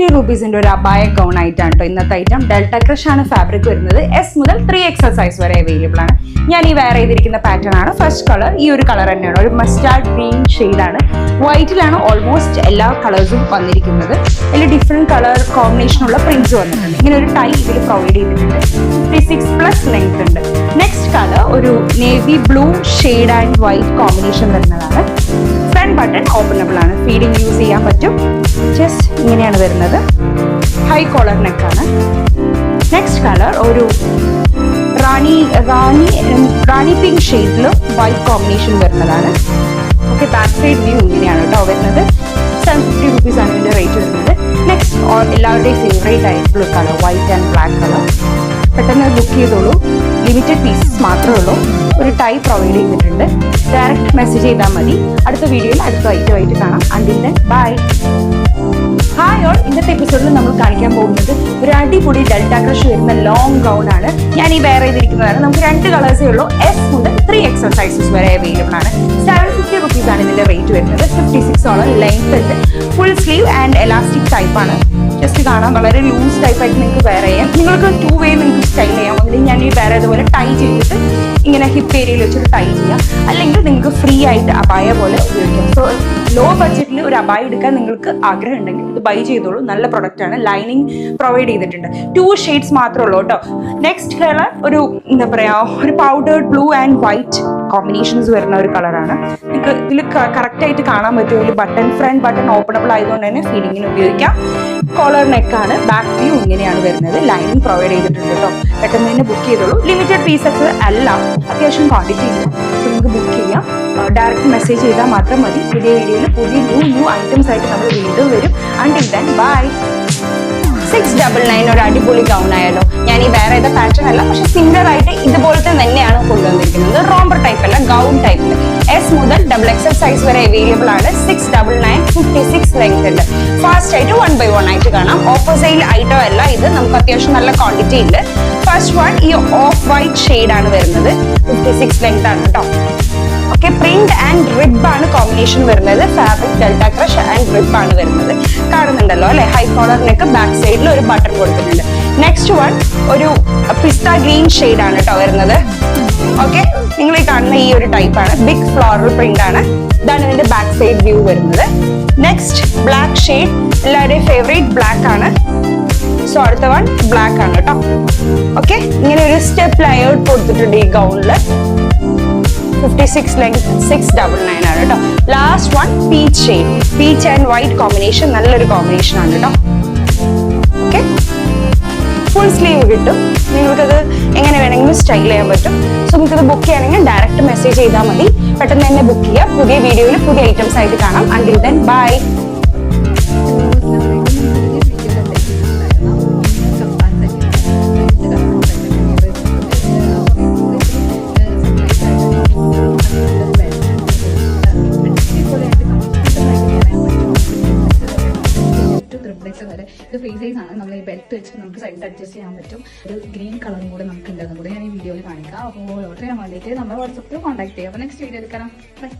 Fifty റുപ്പീസിന്റെ ഒരു അബായ gown ആയിട്ടാണ് കേട്ടോ ഇന്നത്തെ ഐറ്റം ഡെൽറ്റ ക്രഷ് ആണ് ഫാബ്രിക് വരുന്നത്. എസ് മുതൽ ത്രീ എക്സൽ സൈസ് വരെ അവൈലബിൾ ആണ്. ഞാൻ ഈ വെയർ ചെയ്തിരിക്കുന്ന പാറ്റേൺ ആണ്. ഫസ്റ്റ് കളർ ഈ ഒരു കളർ തന്നെയാണ്. ഒരു മസ്റ്റാർഡ് ഗ്രീൻ ആണ്. വൈറ്റിലാണ് ഓൾമോസ്റ്റ് എല്ലാ കളേഴ്സും വന്നിരിക്കുന്നത്. അതിൽ ഡിഫറെന്റ് കളർ കോമ്പിനേഷനുള്ള പ്രിന്റ്സ് വന്നിട്ടുണ്ട്. ഇങ്ങനെ ഒരു ടൈ ഇതിൽ പ്രൊവൈഡ് ചെയ്തിട്ടുണ്ട്. ഫിഫ്റ്റി സിക്സ് പ്ലസ് ലെങ്ത് ഉണ്ട്. നെക്സ്റ്റ് കളർ ഒരു navy blue shade and white combination വരുന്നതാണ്. ഫ്രണ്ട് ബട്ടൺ ഓപ്പണബിൾ ആണ്. ഫീഡിങ് യൂസ് ചെയ്യാൻ പറ്റും. ജസ്റ്റ് ഇങ്ങനെയാണ് വരുന്നത്. ഹൈ കോളർ നെക്കാണ് നെക്സ്റ്റ് കളർ ഒരു റാണി റാണി റാണി പിങ്ക് ഷെയ്ഡിലും വൈറ്റ് കോമ്പിനേഷൻ വരുന്നതാണ്. ഓക്കെ ബാക്ക് സൈഡ് വ്യൂ ഇങ്ങനെയാണ് കേട്ടോ വരുന്നത്. സെവൻ ഫിഫ്റ്റി റുപ്പീസ് ആണ് ഇതിന്റെ റേറ്റ് വരുന്നത്. നെക്സ്റ്റ് എല്ലാവരുടെയും ഫേവറേറ്റ് ആയിട്ടുള്ള colour white and black colour പെട്ടെന്ന് ബുക്ക് ചെയ്തോളൂ. ലിമിറ്റഡ് പീസസ് മാത്രമേ ഉള്ളൂ. ഒരു ടൈ പ്രൊവൈഡ് ചെയ്തിട്ടുണ്ട്. ഡയറക്റ്റ് മെസ്സേജ് ചെയ്താൽ മതി. അടുത്ത വീഡിയോയിൽ അടുത്ത ഐറ്റമായിട്ട് കാണാം. അണ്ടിന്റെ ബൈ ഹായ് ഓൾ ഇന്നത്തെ എപ്പിസോഡിൽ നമ്മൾ കാണിക്കാൻ പോകുന്നത് ഒരു അടിപൊളി ഡെൽറ്റ ക്രഷ് വരുന്ന ലോങ് ഗൗൺ ആണ്. ഞാൻ ഈ വെയർ ചെയ്തിരിക്കുന്നതാണ്. നമുക്ക് രണ്ട് കളേഴ്സേ ഉള്ളൂ. എസ് മുതൽ ത്രീ എക്സർസൈസസ് വരെ അവൈലബിൾ ആണ്. സെവൻ ഫിഫ്റ്റി റുപ്പീസ് ആണ് ഇതിന്റെ റേറ്റ് വരുന്നത്. ഫിഫ്റ്റി ഓളം ലെങ്ത് ഉണ്ട്. Full sleeve and elastic type ആണ്. ജസ്റ്റ് കാണാൻ വളരെ ലൂസ് ടൈപ്പായിട്ട് നിങ്ങൾക്ക് വെയർ ചെയ്യാം. നിങ്ങൾക്ക് ടു വേ നിങ്ങൾക്ക് സ്റ്റൈൽ ചെയ്യാം. അല്ലെങ്കിൽ ഞാൻ ഈ വേറെ ഇതുപോലെ ടൈ ചെയ്തിട്ട് ഇങ്ങനെ ഹിപ്പ് ഏരിയയിൽ വെച്ചിട്ട് ടൈ ചെയ്യാം. അല്ലെങ്കിൽ നിങ്ങൾക്ക് ഫ്രീ ആയിട്ട് അബായ പോലെ ഉപയോഗിക്കാം. സോ ലോ ബഡ്ജറ്റിൽ ഒരു അബായ എടുക്കാൻ നിങ്ങൾക്ക് ആഗ്രഹം ഉണ്ടെങ്കിൽ ഇത് ബൈ ചെയ്തോളൂ. നല്ല പ്രൊഡക്റ്റ് ആണ്. ലൈനിങ് പ്രൊവൈഡ് ചെയ്തിട്ടുണ്ട്. ടു ഷെയ്ഡ്സ് മാത്രമേ ഉള്ളൂ കേട്ടോ. നെക്സ്റ്റ് കളർ ഒരു എന്താ പറയുക ഒരു powdered blue and white combinations വരുന്ന ഒരു കളറാണ് നിങ്ങൾക്ക് ഇതിൽ കറക്റ്റ് ആയിട്ട് കാണാൻ പറ്റും ഒരു ബട്ടൺ ഫ്രണ്ട് ബട്ടൺ ഓപ്പണബിൾ ആയതുകൊണ്ട് തന്നെ ഫീഡിങ്ങിന് ഉപയോഗിക്കാം. കോളർ നെക്കാണ് ബാക്ക് വ്യൂ ഇങ്ങനെയാണ് വരുന്നത്. ലൈനിങ് പ്രൊവൈഡ് ചെയ്തിട്ടുണ്ട് കേട്ടോ പെട്ടെന്ന് തന്നെ ബുക്ക് ചെയ്തോളൂ. ലിമിറ്റഡ് പീസസ് അല്ല. അത്യാവശ്യം ക്വാണ്ടിറ്റി ഇല്ല നിങ്ങൾക്ക് ബുക്ക് ചെയ്യാം. ഡയറക്റ്റ് മെസ്സേജ് ചെയ്താൽ മാത്രം മതി. പുതിയ വീഡിയോയിൽ പുതിയ ന്യൂ ന്യൂ ഐറ്റംസ് ആയിട്ട് നമ്മൾ വീണ്ടും വരും. Until then bye six double nine ഒരു അടിപൊളി ഗൗൺ ആയാലോ. ഞാൻ ഈ വേറെ ഏത് പാറ്റേൺ അല്ല പക്ഷെ സിംഗർ ആയിട്ട് ഇതുപോലത്തെ തന്നെയാണ് കൊണ്ടുവന്നിരിക്കുന്നത്. റോംബർ ടൈപ്പ് അല്ല ഗൗൺ ടൈപ്പിൽ എസ് മുതൽ ഡബിൾ എക്സൽ സൈസ് വരെ അവൈലബിൾ ആണ്. Six double nine fifty six length ഉണ്ട്. ഫാസ്റ്റ് ആയിട്ട് വൺ ബൈ വൺ ആയിട്ട് കാണാം. ഓപ്പോസൈൽ ഐറ്റം അല്ല ഇത്. നമുക്ക് അത്യാവശ്യം നല്ല ക്വാണ്ടിറ്റി ഉണ്ട്. ഫസ്റ്റ് വൺ ഈ ഓഫ് വൈറ്റ് ഷെയ്ഡ് ആണ് വരുന്നത്. ഫിഫ്റ്റി സിക്സ് ലെങ്ത് ആണ് കേട്ടോ. ഓക്കെ പ്രിന്റ് ആൻഡ് റിബ് ആണ് കോമ്പിനേഷൻ വരുന്നത്. Fabric delta crush and rib ആണ് വരുന്നത്. കാണുന്നുണ്ടല്ലോ അല്ലെ? ഹൈ കോളറിനൊക്കെ ബാക്ക് സൈഡിൽ ഒരു ബട്ടൺ കൊടുത്തിട്ടുണ്ട്. നെക്സ്റ്റ് വൺ ഒരു പിസ്ത ഗ്രീൻ ഷെയ്ഡ് ആണ് കേട്ടോ വരുന്നത്. ഓക്കെ നിങ്ങൾ ഈ കാണുന്ന ഈ ഒരു ടൈപ്പ് ആണ്. ബിഗ് ഫ്ലോറൽ പ്രിന്റ് ആണ്. ഇതാണ് ഇതിന്റെ ബാക്ക് സൈഡ് വ്യൂ വരുന്നത്. നെക്സ്റ്റ് ബ്ലാക്ക് ഷെയ്ഡ് എല്ലാവരുടെയും ഫേവറേറ്റ് ബ്ലാക്ക് ആണ്. സോ അടുത്ത വൺ ബ്ലാക്ക് ആണ് കേട്ടോ ഓക്കെ ഇങ്ങനെ ഒരു സ്റ്റെപ്പ് ലൈഔട്ട് കൊടുത്തിട്ടുണ്ട് ഈ ഗൗണിൽ fifty six length six double nine ആണ് കേട്ടോ last one peach shade peach and white combination നല്ലൊരു കോമ്പിനേഷൻ ആണ് കേട്ടോ ഓക്കെ ഫുൾ സ്ലീവ് കിട്ടും. നിങ്ങൾക്കത് എങ്ങനെ വേണമെങ്കിലും സ്റ്റൈൽ ചെയ്യാൻ പറ്റും. സോ നിങ്ങൾക്കത് ബുക്ക് ചെയ്യണമെങ്കിൽ ഡയറക്റ്റ് മെസ്സേജ് ചെയ്താൽ മതി. പെട്ടെന്ന് തന്നെ ബുക്ക് ചെയ്യുക പുതിയ വീഡിയോയിൽ പുതിയ ഐറ്റംസ് ആയിട്ട് കാണാം. അണ്ടിൽ ദെൻ ബൈ നമ്മൾ വെച്ച് നമുക്ക് സൈഡ് അഡ്ജസ്റ്റ് ചെയ്യാൻ പറ്റും. ഒരു ഗ്രീൻ കളറും കൂടെ നമുക്ക് ഉണ്ടെന്നും കൂടെ ഞാൻ ഈ വീഡിയോയിൽ കാണിക്കാം. അപ്പോൾ ഓർഡർ ചെയ്യാൻ വേണ്ടിയിട്ട് നമ്മുടെ വാട്സപ്പിൽ കോൺടാക്ട് ചെയ്യാം. അപ്പോൾ നെക്സ്റ്റ് വീഡിയോ എടുക്കണം ബൈ